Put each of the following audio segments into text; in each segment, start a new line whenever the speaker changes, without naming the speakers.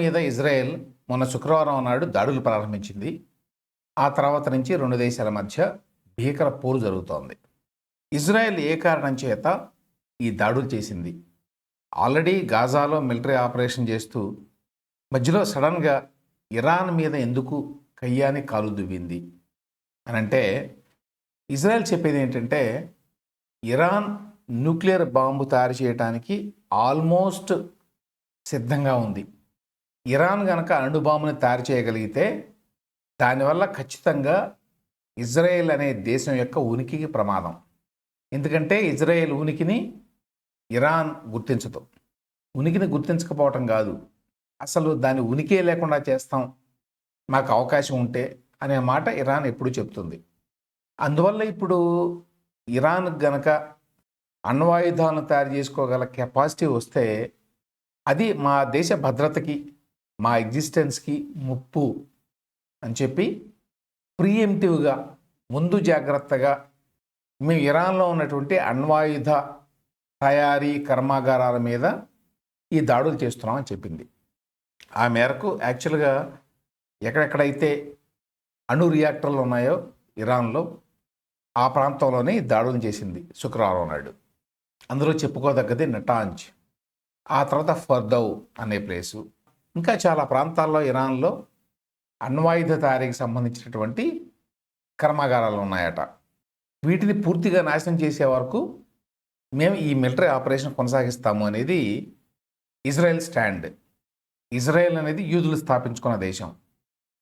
మీద ఇజ్రాయెల్ మొన్న శుక్రవారం నాడు దాడులు ప్రారంభించింది. ఆ తర్వాత నుంచి రెండు దేశాల మధ్య భీకర పోరు జరుగుతోంది. ఇజ్రాయెల్ ఏ కారణం చేత ఈ దాడులు చేసింది? ఆల్రెడీ గాజాలో మిలిటరీ ఆపరేషన్ చేస్తూ మధ్యలో సడన్గా ఇరాన్ మీద ఎందుకు కయ్యాని కాలు దువ్వింది? అని అంటే ఇజ్రాయెల్ చెప్పేది ఏంటంటే ఇరాన్ న్యూక్లియర్ బాంబు తయారు చేయడానికి ఆల్మోస్ట్ సిద్ధంగా ఉంది. ఇరాన్ గనక అణుబాంబుని తయారు చేయగలిగితే దానివల్ల ఖచ్చితంగా ఇజ్రాయెల్ అనే దేశం యొక్క ఉనికికి ప్రమాదం. ఎందుకంటే ఇజ్రాయెల్ ఉనికిని ఇరాన్ గుర్తించదు. ఉనికిని గుర్తించకపోవటం కాదు. అసలు దాని ఉనికే లేకుండా చేస్తాం. మాకు అవకాశం ఉంటే అనే మాట ఇరాన్ ఎప్పుడు చెప్తుంది. అందువల్ల ఇప్పుడు ఇరాన్ గనక అణ్వాయుధాలను తయారు చేసుకోగల కెపాసిటీ వస్తే అది మా దేశ భద్రతకి మా ఎగ్జిస్టెన్స్కి ముప్పు అని చెప్పి ప్రియంటివ్గా ముందు జాగ్రత్తగా మేము ఇరాన్లో ఉన్నటువంటి అణ్వాయుధ తయారీ కర్మాగారాల మీద ఈ దాడులు చేస్తున్నామని చెప్పింది. ఆ మేరకు యాక్చువల్గా ఎక్కడెక్కడైతే అణు రియాక్టర్లు ఉన్నాయో ఇరాన్లో ఆ ప్రాంతంలోనే దాడులు చేసింది శుక్రవారం నాడు. అందులో చెప్పుకోదగ్గది నటాంజ్ ఆ తర్వాత ఫర్దౌ అనే ప్లేసు. ఇంకా చాలా ప్రాంతాల్లో ఇరాన్లో అణ్వాయుధ తయారీకి సంబంధించినటువంటి కర్మాగారాలు ఉన్నాయట. వీటిని పూర్తిగా నాశనం చేసే వరకు మేము ఈ మిలిటరీ ఆపరేషన్ కొనసాగిస్తాము అనేది ఇజ్రాయెల్ స్టాండ్. ఇజ్రాయెల్ అనేది యూదులు స్థాపించుకున్న దేశం.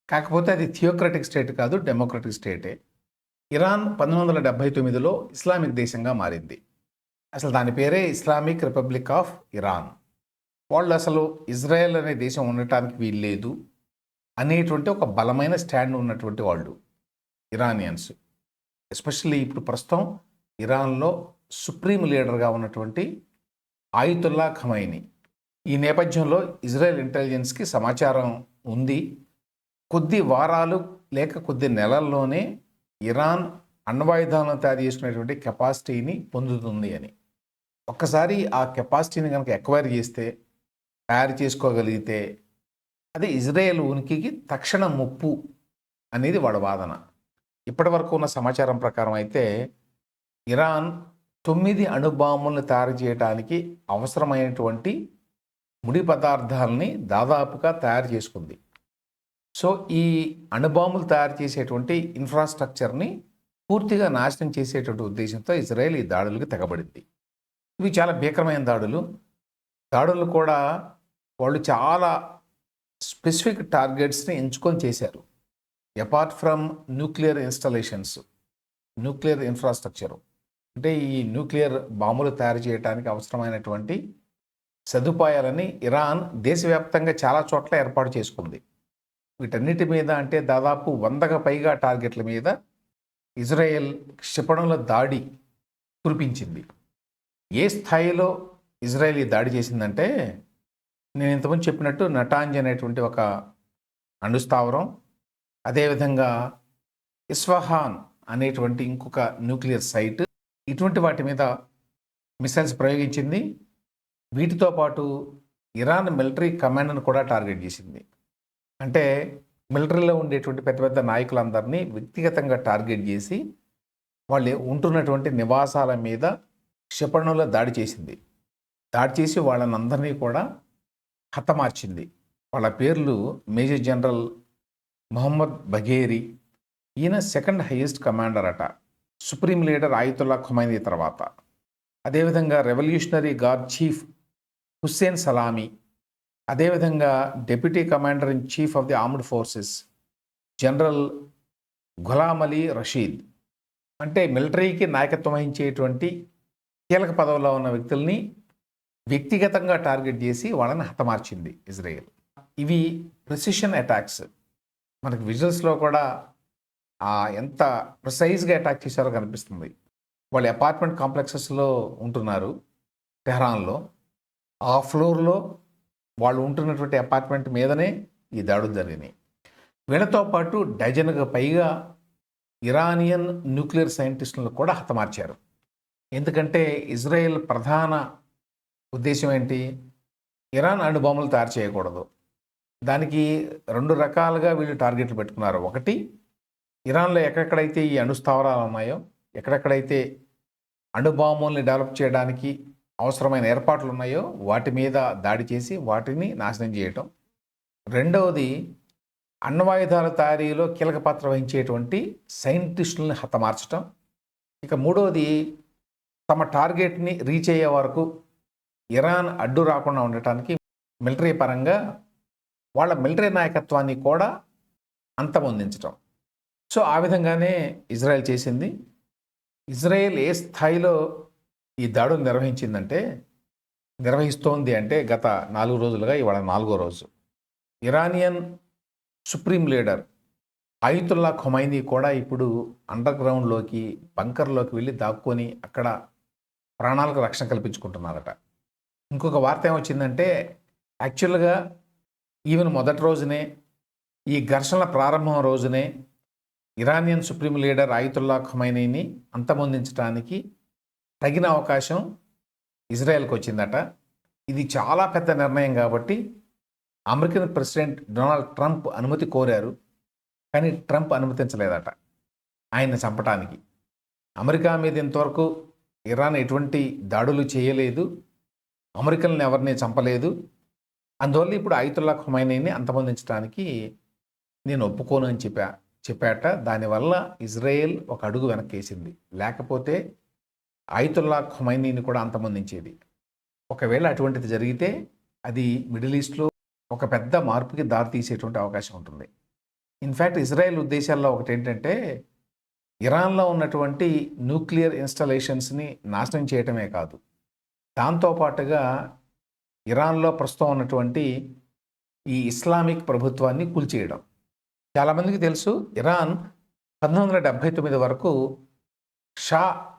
కాకపోతే అది థియోక్రటిక్ స్టేట్ కాదు డెమోక్రటిక్ స్టేటే. ఇరాన్ పంతొమ్మిది వందల డెబ్బై తొమ్మిదిలో ఇస్లామిక్ దేశంగా మారింది. అసలు దాని పేరే ఇస్లామిక్ రిపబ్లిక్ ఆఫ్ ఇరాన్. వాళ్ళు అసలు ఇజ్రాయెల్ అనే దేశం ఉండటానికి వీల్లేదు అనేటువంటి ఒక బలమైన స్టాండ్ ఉన్నటువంటి వాళ్ళు ఇరానియన్స్. ఎస్పెషల్లీ ఇప్పుడు ప్రస్తుతం ఇరాన్లో సుప్రీం లీడర్గా ఉన్నటువంటి ఆయుతుల్లా ఖమైని. ఈ నేపథ్యంలో ఇజ్రాయెల్ ఇంటెలిజెన్స్కి సమాచారం ఉంది. కొద్ది వారాలు లేక కొద్ది నెలల్లోనే ఇరాన్ అణ్వాయుధాలను తయారు చేసుకునేటువంటి కెపాసిటీని పొందుతుంది అని. ఒక్కసారి ఆ కెపాసిటీని కనుక ఎక్వైర్ చేస్తే తయారు చేసుకోగలిగితే అది ఇజ్రాయెల్ ఉనికికి తక్షణ ముప్పు అనేది వాడి వాదన. ఇప్పటి వరకు ఉన్న సమాచారం ప్రకారం అయితే ఇరాన్ తొమ్మిది అణుబాంబులను తయారు చేయడానికి అవసరమైనటువంటి ముడి పదార్థాలని దాదాపుగా తయారు చేసుకుంది. సో ఈ అణుబాంబులు తయారు చేసేటువంటి ఇన్ఫ్రాస్ట్రక్చర్ని పూర్తిగా నాశనం చేసేటువంటి ఉద్దేశంతో ఇజ్రాయెల్ ఈ దాడులకు తెగబడింది. ఇవి చాలా భీకరమైన దాడులు. దాడులు కూడా వాళ్ళు చాలా స్పెసిఫిక్ టార్గెట్స్ని ఎంచుకొని చేశారు. Apart from nuclear installations nuclear infrastructure. అంటే ఈ న్యూక్లియర్ బాంబులు తయారు చేయడానికి అవసరమైనటువంటి సదుపాయాలని ఇరాన్ దేశవ్యాప్తంగా చాలా చోట్ల ఏర్పాటు చేసుకుంది. వీటన్నిటి మీద అంటే దాదాపు వందకు పైగా టార్గెట్ల మీద ఇజ్రాయెల్ క్షిపణుల దాడి కురిపించింది. ఏ స్థాయిలో ఇజ్రాయెల్ ఈ దాడి చేసిందంటే నేను ఇంతకుముందు చెప్పినట్టు నటాంజ్ అనేటువంటి ఒక అణుస్థావరం అదేవిధంగా ఇస్ఫహాన్ అనేటువంటి ఇంకొక న్యూక్లియర్ సైట్ ఇటువంటి వాటి మీద మిసైల్స్ ప్రయోగించింది. వీటితో పాటు ఇరాన్ మిలిటరీ కమాండ్ను కూడా టార్గెట్ చేసింది. అంటే మిలిటరీలో ఉండేటువంటి పెద్ద పెద్ద నాయకులందరినీ వ్యక్తిగతంగా టార్గెట్ చేసి వాళ్ళు ఉంటున్నటువంటి నివాసాల మీద క్షిపణుల దాడి చేసింది. దాడి చేసి వాళ్ళని అందరినీ కూడా హతమార్చింది వాళ్ళ పేర్లు మేజర్ జనరల్ మొహమ్మద్ బఘేరి. ఈయన సెకండ్ హైయెస్ట్ కమాండర్ అట. సుప్రీం లీడర్ ఆయుతుల్లా ఖుమైనీ తర్వాత. అదేవిధంగా revolutionary guard chief Hussein Salami. అదేవిధంగా deputy commander in chief of the armed forces general Gholam Ali Rashid. అంటే మిలిటరీకి నాయకత్వం వహించేటువంటి కీలక పదవిలో ఉన్న వ్యక్తుల్ని వ్యక్తిగతంగా టార్గెట్ చేసి వాళ్ళని హతమార్చింది ఇజ్రాయెల్. ఇవి ప్రిసిషన్ అటాక్స్. మనకి విజువల్స్లో కూడా ఎంత ప్రిసైజ్గా అటాక్ చేశారో కనిపిస్తుంది. వాళ్ళు అపార్ట్మెంట్ కాంప్లెక్సెస్లో ఉంటున్నారు టెహరాన్లో. ఆ ఫ్లోర్లో వాళ్ళు ఉంటున్నటువంటి అపార్ట్మెంట్ మీదనే ఈ దాడులు జరిగినాయి. వీళ్ళతో పాటు డజన్కు పైగా ఇరానియన్ న్యూక్లియర్ సైంటిస్టులను కూడా హతమార్చారు. ఎందుకంటే ఇజ్రాయెల్ ప్రధాన ఉద్దేశం ఏంటి? ఇరాన్ అణుబాంబులు తయారు చేయకూడదు. దానికి రెండు రకాలుగా వీళ్ళు టార్గెట్లు పెట్టుకున్నారు. ఒకటి ఇరాన్లో ఎక్కడెక్కడైతే ఈ అణుస్థావరాలు ఉన్నాయో ఎక్కడెక్కడైతే అణుబాంబుల్ని డెవలప్ చేయడానికి అవసరమైన ఏర్పాట్లు ఉన్నాయో వాటి మీద దాడి చేసి వాటిని నాశనం చేయటం. రెండవది అణ్వాయుధాల తయారీలో కీలక పాత్ర వహించేటువంటి సైంటిస్టులను హతమార్చడం ఇక మూడవది తమ టార్గెట్ని రీచ్ అయ్యే వరకు ఇరాన్ అడ్డు రాకుండా ఉండటానికి మిలిటరీ పరంగా వాళ్ళ మిలిటరీ నాయకత్వాన్ని కూడా అంతమొందించటం. సో ఆ విధంగానే ఇజ్రాయెల్ చేసింది. ఇజ్రాయెల్ ఏ స్థాయిలో ఈ దాడులు నిర్వహించిందంటే నిర్వహిస్తోంది అంటే గత నాలుగు రోజులుగా ఇవాళ నాలుగో రోజు. Iranian supreme leader Ayatollah Khamenei కూడా ఇప్పుడు అండర్ గ్రౌండ్లోకి బంకర్లోకి వెళ్ళి దాక్కొని అక్కడ ప్రాణాలకు రక్షణ కల్పించుకుంటున్నారట. ఇంకొక వార్త ఏమొచ్చిందంటే యాక్చువల్గా ఈవెన్ మొదటి రోజునే ఈ ఘర్షణల ప్రారంభం రోజునే ఇరానియన్ సుప్రీం లీడర్ ఆయుతుల్లా ఖమైనీని అంతమొందించడానికి తగిన అవకాశం ఇజ్రాయెల్కి వచ్చిందట ఇది చాలా పెద్ద నిర్ణయం కాబట్టి అమెరికన్ ప్రెసిడెంట్ డొనాల్డ్ ట్రంప్ అనుమతి కోరారు. కానీ ట్రంప్ అనుమతించలేదట ఆయన చంపటానికి. అమెరికా మీద ఇంతవరకు ఇరాన్ ఎటువంటి దాడులు చేయలేదు. అమెరికన్లను ఎవరిని చంపలేదు. అందువల్ల ఇప్పుడు ఆయుతుల్లా ఖుమైనీని అంతమొందించడానికి నేను ఒప్పుకోను అని చెప్పా చెప్పాట. దానివల్ల ఇజ్రాయెల్ ఒక అడుగు వెనక్కేసింది. లేకపోతే ఆయుతుల్లా ఖుమైనీని కూడా అంతమొందించేది. ఒకవేళ అటువంటిది జరిగితే అది మిడిల్ ఈస్ట్లో ఒక పెద్ద మార్పుకి దారితీసేటువంటి అవకాశం ఉంటుంది. ఇన్ఫ్యాక్ట్ ఇజ్రాయెల్ ఉద్దేశాల్లో ఒకటి ఏంటంటే ఇరాన్లో ఉన్నటువంటి న్యూక్లియర్ ఇన్స్టాలేషన్స్ని నాశనం చేయటమే కాదు. దాంతోపాటుగా ఇరాన్లో ప్రస్తుతం ఉన్నటువంటి ఈ ఇస్లామిక్ ప్రభుత్వాన్ని కూల్చేయడం. చాలామందికి తెలుసు ఇరాన్ పంతొమ్మిది వందల డెబ్భై తొమ్మిది వరకు షా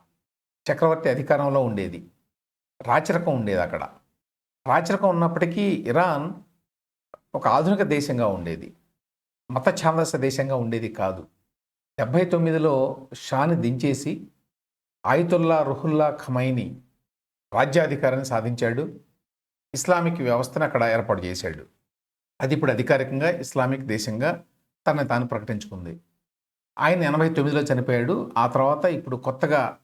చక్రవర్తి అధికారంలో ఉండేది. రాచరికం ఉండేది అక్కడ. రాచరికం ఉన్నప్పటికీ ఇరాన్ ఒక ఆధునిక దేశంగా ఉండేది. మత ఛాందస దేశంగా ఉండేది కాదు. డెబ్భై తొమ్మిదిలో షాని దించేసి ఆయుతుల్లా రుహుల్లా ఖమైని రాజ్యాధికారాన్ని సాధించాడు. ఇస్లామిక్ వ్యవస్థను అక్కడ ఏర్పాటు చేశాడు. అది ఇప్పుడు అధికారికంగా ఇస్లామిక్ దేశంగా తనని తాను ప్రకటించుకుంది. ఆయన ఎనభై తొమ్మిదిలో చనిపోయాడు. ఆ తర్వాత ఇప్పుడు కొత్తగా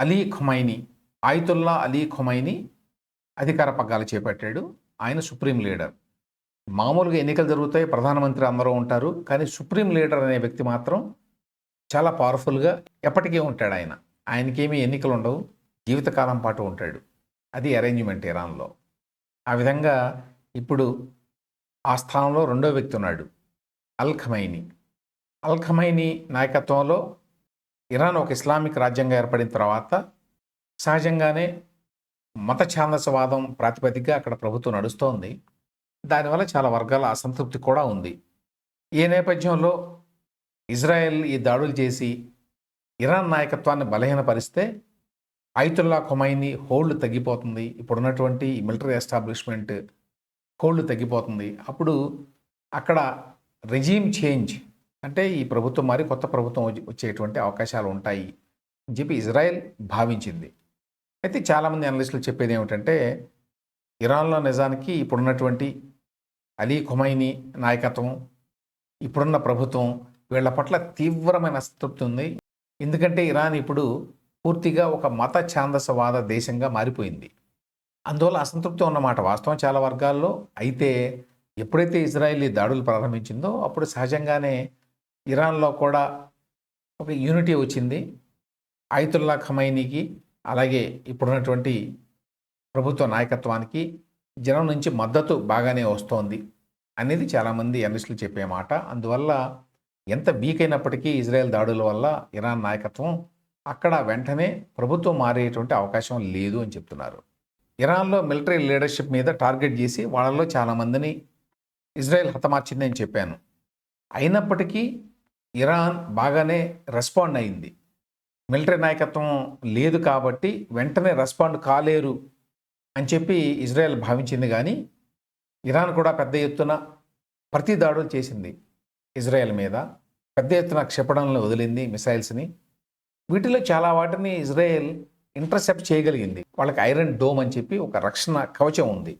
అలీ ఖుమైని ఆయితుల్లా అలీ ఖుమైని అధికార పగ్గాలు చేపట్టాడు. ఆయన సుప్రీం లీడర్. మామూలుగా ఎన్నికలు జరుగుతాయి ప్రధానమంత్రి అందరూ ఉంటారు. కానీ సుప్రీం లీడర్ అనే వ్యక్తి మాత్రం చాలా పవర్ఫుల్గా ఎప్పటికీ ఉంటాడు ఆయన. ఆయనకేమీ ఎన్నికలు ఉండవు. జీవితకాలం పాటు ఉంటాడు. అది అరేంజ్మెంట్ ఇరాన్లో. ఆ విధంగా ఇప్పుడు ఆ స్థానంలో రెండో వ్యక్తి ఉన్నాడు అల్ ఖమైని. అల్ ఖమైని నాయకత్వంలో ఇరాన్ ఒక ఇస్లామిక్ రాజ్యంగా ఏర్పడిన తర్వాత సహజంగానే మత ఛాందసవాదం ప్రాతిపదికగా అక్కడ ప్రభుత్వం నడుస్తోంది. దానివల్ల చాలా వర్గాల అసంతృప్తి కూడా ఉంది. ఈ నేపథ్యంలో ఇజ్రాయెల్ ఈ దాడులు చేసి ఇరాన్ నాయకత్వాన్ని బలహీనపరిస్తే ఐతుల్లా కొమైని హోల్డ్ తగ్గిపోతుంది. ఇప్పుడున్నటువంటి మిలిటరీ ఎస్టాబ్లిష్మెంట్ హోల్డ్ తగ్గిపోతుంది. అప్పుడు అక్కడ రెజీమ్ చేంజ్ అంటే ఈ ప్రభుత్వం మారి కొత్త ప్రభుత్వం వచ్చేటువంటి అవకాశాలు ఉంటాయి అని చెప్పి ఇజ్రాయెల్ భావించింది. అయితే చాలామంది అనలిస్టులు చెప్పేది ఏమిటంటే ఇరాన్లో నిజానికి ఇప్పుడున్నటువంటి అలీ ఖుమైని నాయకత్వం ఇప్పుడున్న ప్రభుత్వం వీళ్ళ పట్ల తీవ్రమైన అసంతృప్తి ఉంది. ఎందుకంటే ఇరాన్ ఇప్పుడు పూర్తిగా ఒక మత ఛాందసవాద దేశంగా మారిపోయింది. అందువల్ల అసంతృప్తి ఉన్నమాట వాస్తవం చాలా వర్గాల్లో. అయితే ఎప్పుడైతే ఇజ్రాయెల్ ఈ దాడులు ప్రారంభించిందో అప్పుడు సహజంగానే ఇరాన్లో కూడా ఒక యూనిటీ వచ్చింది. ఆయుతుల్లా ఖమైనీకి అలాగే ఇప్పుడున్నటువంటి ప్రభుత్వ నాయకత్వానికి జనం నుంచి మద్దతు బాగానే వస్తోంది అనేది చాలామంది అనలిస్టులు చెప్పే మాట. అందువల్ల ఎంత వీక్ అయినప్పటికీ ఇజ్రాయెల్ దాడుల వల్ల ఇరాన్ నాయకత్వం అక్కడ వెంటనే ప్రభుత్వం మారేటువంటి అవకాశం లేదు అని చెప్తున్నారు. ఇరాన్లో మిలిటరీ లీడర్షిప్ మీద టార్గెట్ చేసి వాళ్ళలో చాలామందిని ఇజ్రాయెల్ హతమార్చింది అని చెప్పాను. అయినప్పటికీ ఇరాన్ బాగానే రెస్పాండ్ అయింది. మిలిటరీ నాయకత్వం లేదు కాబట్టి వెంటనే రెస్పాండ్ కాలేరు అని చెప్పి ఇజ్రాయెల్ భావించింది కానీ ఇరాన్ కూడా పెద్ద ఎత్తున ప్రతి దాడులు చేసింది ఇజ్రాయెల్ మీద. పెద్ద ఎత్తున క్షిపణలను వదిలింది మిసైల్స్ని. వీటిలో చాలా వాటిని ఇజ్రాయెల్ ఇంటర్సెప్ట్ చేయగలిగింది. వాళ్ళకి ఐరన్ డోమ్ అని చెప్పి ఒక రక్షణ కవచం ఉంది.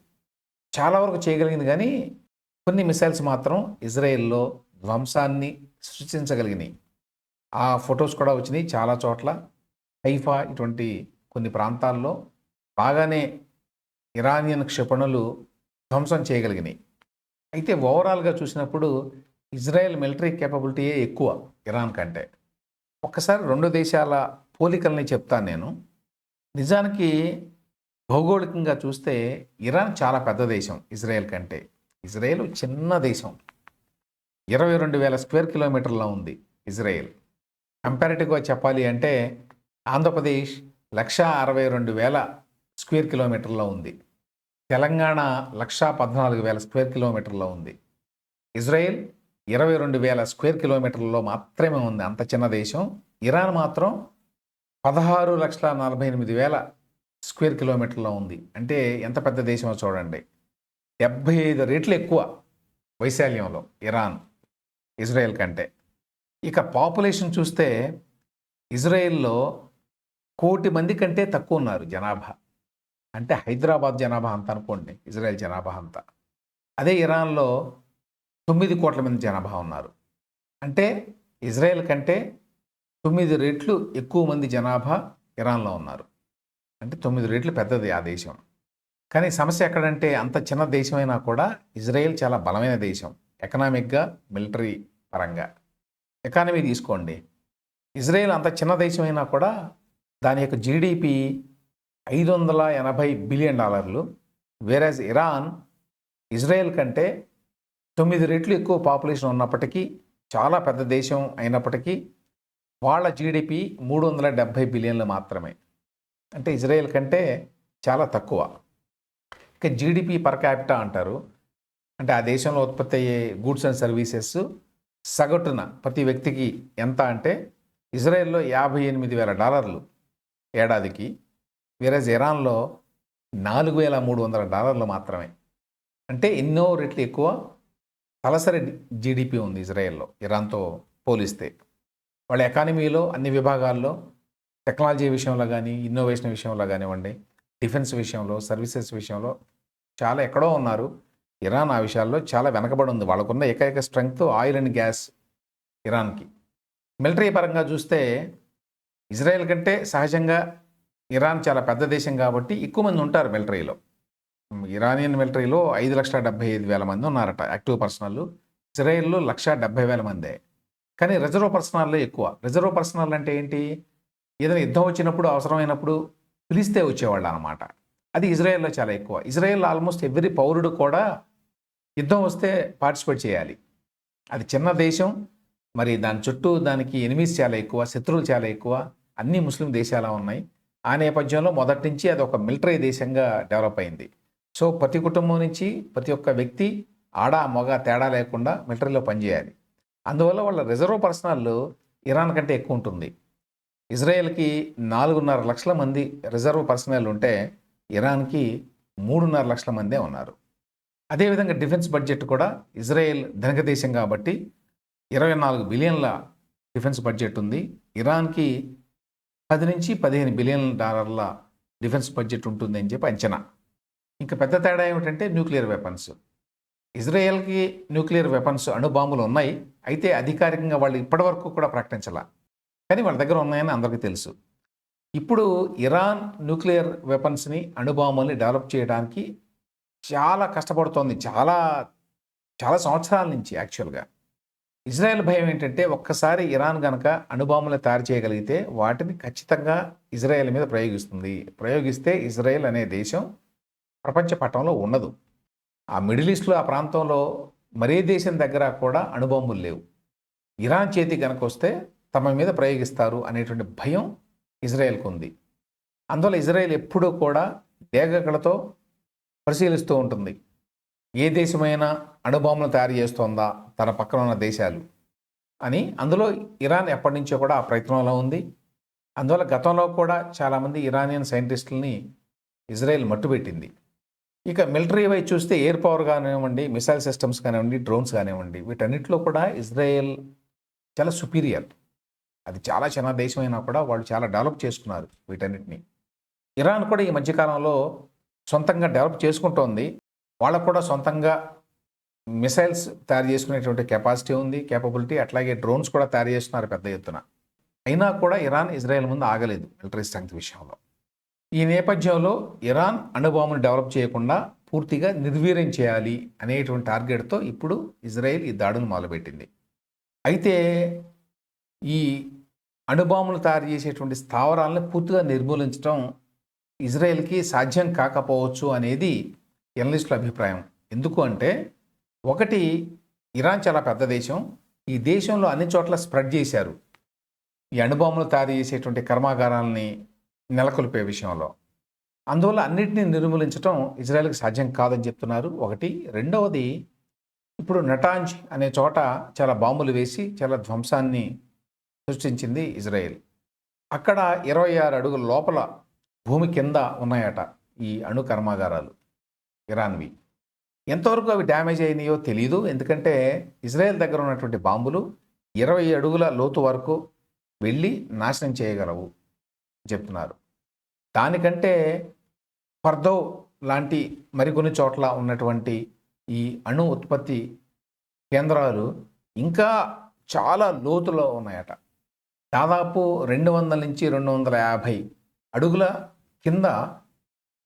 చాలా వరకు చేయగలిగింది కానీ కొన్ని మిసైల్స్ మాత్రం ఇజ్రాయెల్లో ధ్వంసాన్ని సృష్టించగలిగినాయి. ఆ ఫొటోస్ కూడా వచ్చినాయి చాలా చోట్ల. హైఫా ఇటువంటి కొన్ని ప్రాంతాల్లో బాగానే ఇరానియన్ క్షిపణులు ధ్వంసం చేయగలిగినాయి. అయితే ఓవరాల్గా చూసినప్పుడు ఇజ్రాయెల్ మిలిటరీ కేపబిలిటీయే ఎక్కువ ఇరాన్ కంటే. ఒక్కసారి రెండు దేశాల పోలికల్ని చెప్తాను నేను. నిజానికి భౌగోళికంగా చూస్తే ఇరాన్ చాలా పెద్ద దేశం ఇజ్రాయెల్ కంటే. ఇజ్రాయెల్ చిన్న దేశం. ఇరవై రెండు వేల స్క్వేర్ కిలోమీటర్లో ఉంది ఇజ్రాయెల్. కంపారిటివ్గా చెప్పాలి అంటే ఆంధ్రప్రదేశ్ లక్ష అరవై రెండు వేల స్క్వేర్ కిలోమీటర్లో ఉంది. తెలంగాణ లక్ష పద్నాలుగు వేల స్క్వేర్ కిలోమీటర్లో ఉంది. ఇజ్రాయెల్ ఇరవై రెండు వేల స్క్వేర్ కిలోమీటర్లలో మాత్రమే ఉంది అంత చిన్న దేశం. ఇరాన్ మాత్రం పదహారు లక్షల నలభై ఎనిమిది వేల స్క్వేర్ కిలోమీటర్లో ఉంది. అంటే ఎంత పెద్ద దేశమో చూడండి. డెబ్భై ఐదు రేట్లు ఎక్కువ వైశాల్యంలో ఇరాన్ ఇజ్రాయెల్ కంటే. ఇక పాపులేషన్ చూస్తే ఇజ్రాయెల్లో కోటి మంది కంటే తక్కువ ఉన్నారు జనాభా. అంటే హైదరాబాద్ జనాభా అంత అనుకోండి ఇజ్రాయెల్ జనాభా అంతా. అదే ఇరాన్లో తొమ్మిది కోట్ల మంది జనాభా ఉన్నారు. అంటే ఇజ్రాయెల్ కంటే తొమ్మిది రెట్లు ఎక్కువ మంది జనాభా ఇరాన్లో ఉన్నారు. అంటే తొమ్మిది రెట్లు పెద్దది ఆ దేశం. కానీ సమస్య ఎక్కడంటే అంత చిన్న దేశమైనా కూడా ఇజ్రాయెల్ చాలా బలమైన దేశం. ఎకనామిక్గా మిలిటరీ పరంగా. ఎకానమీ తీసుకోండి. ఇజ్రాయెల్ అంత చిన్న దేశమైనా కూడా దాని యొక్క జీడిపి ఐదు వందల ఎనభై బిలియన్ డాలర్లు వేరేజ్ ఇరాన్ ఇజ్రాయెల్ కంటే తొమ్మిది రెట్లు ఎక్కువ పాపులేషన్ ఉన్నప్పటికీ చాలా పెద్ద దేశం అయినప్పటికీ వాళ్ళ జీడిపి మూడు వందల డెబ్భై బిలియన్లు మాత్రమే. అంటే ఇజ్రాయెల్ కంటే చాలా తక్కువ. ఇక జీడిపి పర్ క్యాపిటా అంటారు. అంటే ఆ దేశంలో ఉత్పత్తి అయ్యే గూడ్స్ అండ్ సర్వీసెస్ సగటున ప్రతి వ్యక్తికి ఎంత అంటే ఇజ్రాయెల్లో యాభై ఎనిమిది వేల డాలర్లు ఏడాదికి వేరేజ్ ఇరాన్లో నాలుగు వేల మూడు వందల డాలర్లు మాత్రమే. అంటే ఎన్నో రెట్లు ఎక్కువ తలసరి జీడిపి ఉంది ఇజ్రాయెల్లో ఇరాన్తో పోలిస్తే. వాళ్ళ ఎకానమీలో అన్ని విభాగాల్లో టెక్నాలజీ విషయంలో కానీ ఇన్నోవేషన్ విషయంలో కానివ్వండి డిఫెన్స్ విషయంలో సర్వీసెస్ విషయంలో చాలా ఎక్కడో ఉన్నారు. ఇరాన్ ఆ విషయాల్లో చాలా వెనకబడి ఉంది. వాళ్ళకున్న ఏకైక స్ట్రెంగ్త్ ఆయిల్ అండ్ గ్యాస్ ఇరాన్కి. మిలిటరీ పరంగా చూస్తే ఇజ్రాయెల్ కంటే సహజంగా ఇరాన్ చాలా పెద్ద దేశం కాబట్టి ఎక్కువ మంది ఉంటారు మిలిటరీలో. ఇరానియన్ మిలిటరీలో ఐదు లక్షల డెబ్బై ఐదు వేల మంది ఉన్నారట. యాక్టివ్ పర్సనల్ ఇజ్రాయిల్లో లక్ష డెబ్బై వేల మందే. కానీ రిజర్వ్ పర్సనల్లో ఎక్కువ. రిజర్వ్ పర్సనల్ అంటే ఏంటి? ఏదైనా యుద్ధం వచ్చినప్పుడు అవసరమైనప్పుడు పిలిస్తే వచ్చేవాళ్ళు అనమాట అది ఇజ్రాయెల్లో చాలా ఎక్కువ. ఇజ్రాయెల్ ఆల్మోస్ట్ ఎవ్రీ పౌరుడు కూడా యుద్ధం వస్తే పార్టిసిపేట్ చేయాలి. అది చిన్న దేశం. మరి దాని చుట్టూ దానికి ఎనిమిస్ చాలా ఎక్కువ శత్రువులు చాలా ఎక్కువ. అన్ని ముస్లిం దేశాలు ఉన్నాయి. ఆ నేపథ్యంలో మొదటి నుంచి అది ఒక మిలిటరీ దేశంగా డెవలప్ అయింది. సో ప్రతి కుటుంబం నుంచి ప్రతి ఒక్క వ్యక్తి ఆడ మగ తేడా లేకుండా మిలిటరీలో పనిచేయాలి. అందువల్ల వాళ్ళ రిజర్వ్ పర్సనల్ ఇరాన్ కంటే ఎక్కువ ఉంటుంది. ఇజ్రాయెల్కి నాలుగున్నర లక్షల మంది రిజర్వ్ పర్సనల్ ఉంటే ఇరాన్కి మూడున్నర లక్షల మందే ఉన్నారు. అదేవిధంగా డిఫెన్స్ బడ్జెట్ కూడా ఇజ్రాయెల్ ధనిక దేశం కాబట్టి ఇరవై నాలుగు బిలియన్ల డిఫెన్స్ బడ్జెట్ ఉంది. ఇరాన్కి పది నుంచి పదిహేను బిలియన్ డాలర్ల డిఫెన్స్ బడ్జెట్ ఉంటుంది అని చెప్పి అంచనా. ఇంకా పెద్ద తేడా ఏమిటంటే న్యూక్లియర్ వెపన్స్. ఇజ్రాయెల్కి న్యూక్లియర్ వెపన్స్ అణుబాంబులు ఉన్నాయి. అయితే అధికారికంగా వాళ్ళు ఇప్పటివరకు కూడా ప్రకటించాల. కానీ వాళ్ళ దగ్గర ఉన్నాయని అందరికీ తెలుసు. ఇప్పుడు ఇరాన్ న్యూక్లియర్ వెపన్స్ని అణుబాంబుల్ని డెవలప్ చేయడానికి చాలా కష్టపడుతోంది. చాలా చాలా సంవత్సరాల నుంచి యాక్చువల్గా. ఇజ్రాయెల్ భయం ఏంటంటే ఒక్కసారి ఇరాన్ కనుక అణుబాంబులు తయారు చేయగలిగితే వాటిని ఖచ్చితంగా ఇజ్రాయెల్ మీద ప్రయోగిస్తుంది. ప్రయోగిస్తే ఇజ్రాయెల్ అనే దేశం ప్రపంచ పటంలో ఉండదు ఆ మిడిల్ ఈస్ట్లో ఆ ప్రాంతంలో మరే దేశం దగ్గర కూడా అణుబాంబులు లేవు. ఇరాన్ చేతి కనుక వస్తే తమ మీద ప్రయోగిస్తారు అనేటువంటి భయం ఇజ్రాయెల్కు ఉంది అందువల్ల ఇజ్రాయెల్ ఎప్పుడూ కూడా డేగకలతో పరిశీలిస్తూ ఉంటుంది. ఏ దేశమైనా అణుబాంబులు తయారు చేస్తోందా తన పక్కన ఉన్న దేశాలు అని. అందులో ఇరాన్ ఎప్పటి నుంచో కూడా ఆ ప్రయత్నంలో ఉంది. అందువల్ల గతంలో కూడా చాలామంది ఇరానియన్ సైంటిస్టులని ఇజ్రాయెల్ మట్టుబెట్టింది. ఇక మిలిటరీ వైపు చూస్తే ఎయిర్ పవర్ కానివ్వండి మిసైల్ సిస్టమ్స్ కానివ్వండి డ్రోన్స్ కానివ్వండి వీటన్నిటిలో కూడా ఇజ్రాయెల్ చాలా సుపీరియర్. అది చాలా చిన్న దేశమైనా కూడా వాళ్ళు చాలా డెవలప్ చేసుకున్నారు వీటన్నిటిని. ఇరాన్ కూడా ఈ మధ్యకాలంలో సొంతంగా డెవలప్ చేసుకుంటోంది. వాళ్ళకు కూడా సొంతంగా మిసైల్స్ తయారు చేసుకునేటువంటి కెపాసిటీ ఉంది కేపబిలిటీ అట్లాగే డ్రోన్స్ కూడా తయారు చేస్తున్నారు పెద్ద ఎత్తున. అయినా కూడా ఇరాన్ ఇజ్రాయెల్ ముందు ఆగలేదు మిలిటరీ స్ట్రెంగ్త్ విషయంలో. ఈ నేపథ్యంలో ఇరాన్ అణుబాంబును డెవలప్ చేయకుండా పూర్తిగా నిర్వీర్యం చేయాలి అనేటువంటి టార్గెట్తో ఇప్పుడు ఇజ్రాయెల్ ఈ దాడులు మొదలుపెట్టింది. అయితే ఈ అణుబాంబులు తయారు చేసేటువంటి స్థావరాలను పూర్తిగా నిర్మూలించడం ఇజ్రాయెల్కి సాధ్యం కాకపోవచ్చు అనేది ఎనలిస్టుల అభిప్రాయం. ఎందుకు అంటే ఒకటి ఇరాన్ చాలా పెద్ద దేశం. ఈ దేశంలో అన్ని చోట్ల స్ప్రెడ్ చేశారు. ఈ అణుబాంబులు తయారు చేసేటువంటి కర్మాగారాలని నెలకొల్పే విషయంలో. అందువల్ల అన్నిటినీ నిర్మూలించడం ఇజ్రాయెల్కి సాధ్యం కాదని చెప్తున్నారు. ఒకటి. రెండవది ఇప్పుడు నటాంజ్ అనే చోట చాలా బాంబులు వేసి చాలా ధ్వంసాన్ని సృష్టించింది ఇజ్రాయెల్. అక్కడ ఇరవై ఆరు అడుగుల లోపల భూమి కింద ఉన్నాయట ఈ అణు కర్మాగారాలు ఇరాన్వి. ఎంతవరకు అవి డ్యామేజ్ అయినాయో తెలియదు ఎందుకంటే ఇజ్రాయెల్ దగ్గర ఉన్నటువంటి బాంబులు ఇరవై అడుగుల లోతు వరకు వెళ్ళి నాశనం చేయగలవు. చెప్తున్నారు. దానికంటే ఫర్దో లాంటి మరికొన్ని చోట్ల ఉన్నటువంటి ఈ అణు ఉత్పత్తి కేంద్రాలు ఇంకా చాలా లోతులో ఉన్నాయట. దాదాపు రెండు వందల నుంచి రెండు వందల యాభై అడుగుల కింద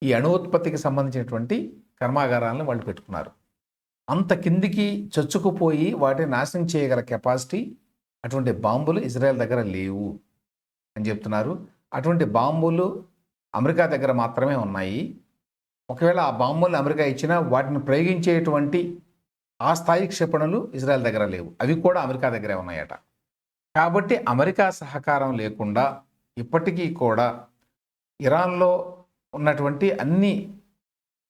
ఈ అణు ఉత్పత్తికి సంబంధించినటువంటి కర్మాగారాలను వాళ్ళు పెట్టుకున్నారు. అంత కిందికి చొచ్చుకుపోయి వాటిని నాశనం చేయగల కెపాసిటీ అటువంటి బాంబులు ఇజ్రాయెల్ దగ్గర లేవు అని చెప్తున్నారు. అటువంటి బాంబులు అమెరికా దగ్గర మాత్రమే ఉన్నాయి. ఒకవేళ ఆ బాంబులు అమెరికా ఇచ్చినా వాటిని ప్రయోగించేటువంటి ఆ స్థాయి క్షిపణులు ఇజ్రాయెల్ దగ్గర లేవు. అవి కూడా అమెరికా దగ్గరే ఉన్నాయట. కాబట్టి అమెరికా సహకారం లేకుండా ఇప్పటికీ కూడా ఇరాన్లో ఉన్నటువంటి అన్ని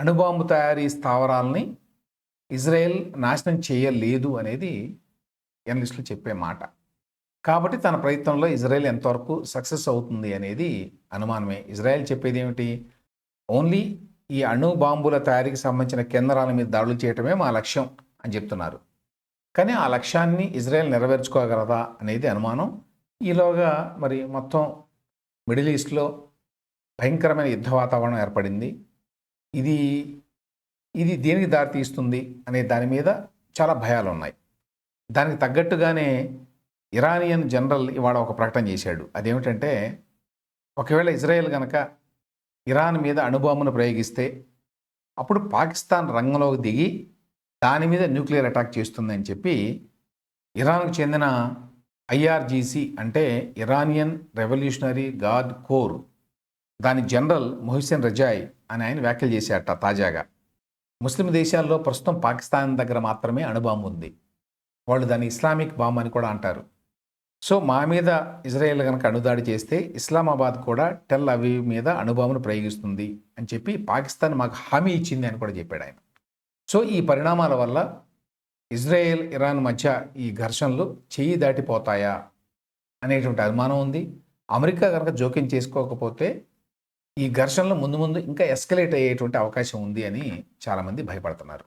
అణుబాంబు తయారీ స్థావరాలని ఇజ్రాయెల్ నాశనం చేయలేదు అనేది ఎనలిస్టులు చెప్పే మాట. కాబట్టి తన ప్రయత్నంలో ఇజ్రాయెల్ ఎంతవరకు సక్సెస్ అవుతుంది అనేది అనుమానమే. ఇజ్రాయెల్ చెప్పేది ఏమిటి? ఓన్లీ ఈ అణు బాంబుల తయారీకి సంబంధించిన కేంద్రాల మీద దాడులు చేయటమే మా లక్ష్యం అని చెప్తున్నారు. కానీ ఆ లక్ష్యాన్ని ఇజ్రాయెల్ నెరవేర్చుకోగలదా అనేది అనుమానం. ఈలోగా మరి మొత్తం మిడిల్ ఈస్ట్లో భయంకరమైన యుద్ధ వాతావరణం ఏర్పడింది. ఇది ఇది దేనికి దారితీస్తుంది అనే దాని మీద చాలా భయాలు ఉన్నాయి దానికి తగ్గట్టుగానే ఇరానియన్ జనరల్ ఇవాళ ఒక ప్రకటన చేశాడు. అదేమిటంటే ఒకవేళ ఇజ్రాయెల్ కనుక ఇరాన్ మీద అణుబాంబును ప్రయోగిస్తే అప్పుడు పాకిస్తాన్ రంగంలోకి దిగి దాని మీద న్యూక్లియర్ అటాక్ చేస్తుందని చెప్పి ఇరాన్కు చెందిన ఐఆర్జీసీ అంటే ఇరానియన్ రెవల్యూషనరీ గార్డ్ కోర్ దాని జనరల్ మొహిసెన్ రజాయ్ అని ఆయన వ్యాఖ్యలు చేశారట తాజాగా. ముస్లిం దేశాల్లో ప్రస్తుతం పాకిస్తాన్ దగ్గర మాత్రమే అణుబాంబు ఉంది. వాళ్ళు దాన్ని ఇస్లామిక్ బాంబు అని కూడా అంటారు. సో మా మీద ఇజ్రాయెల్ కనుక అణుదాడి చేస్తే ఇస్లామాబాద్ కూడా టెల్ అవి మీద అణుబాంబును ప్రయోగిస్తుంది అని చెప్పి పాకిస్తాన్ మాకు హామీ ఇచ్చింది అని కూడా చెప్పాడు ఆయన. సో ఈ పరిణామాల వల్ల ఇజ్రాయెల్ ఇరాన్ మధ్య ఈ ఘర్షణలు చెయ్యి దాటిపోతాయా అనేటువంటి అనుమానం ఉంది. అమెరికా కనుక జోక్యం చేసుకోకపోతే ఈ ఘర్షణలు ముందు ముందు ఇంకా ఎస్కలేట్ అయ్యేటువంటి అవకాశం ఉంది అని చాలామంది భయపడుతున్నారు.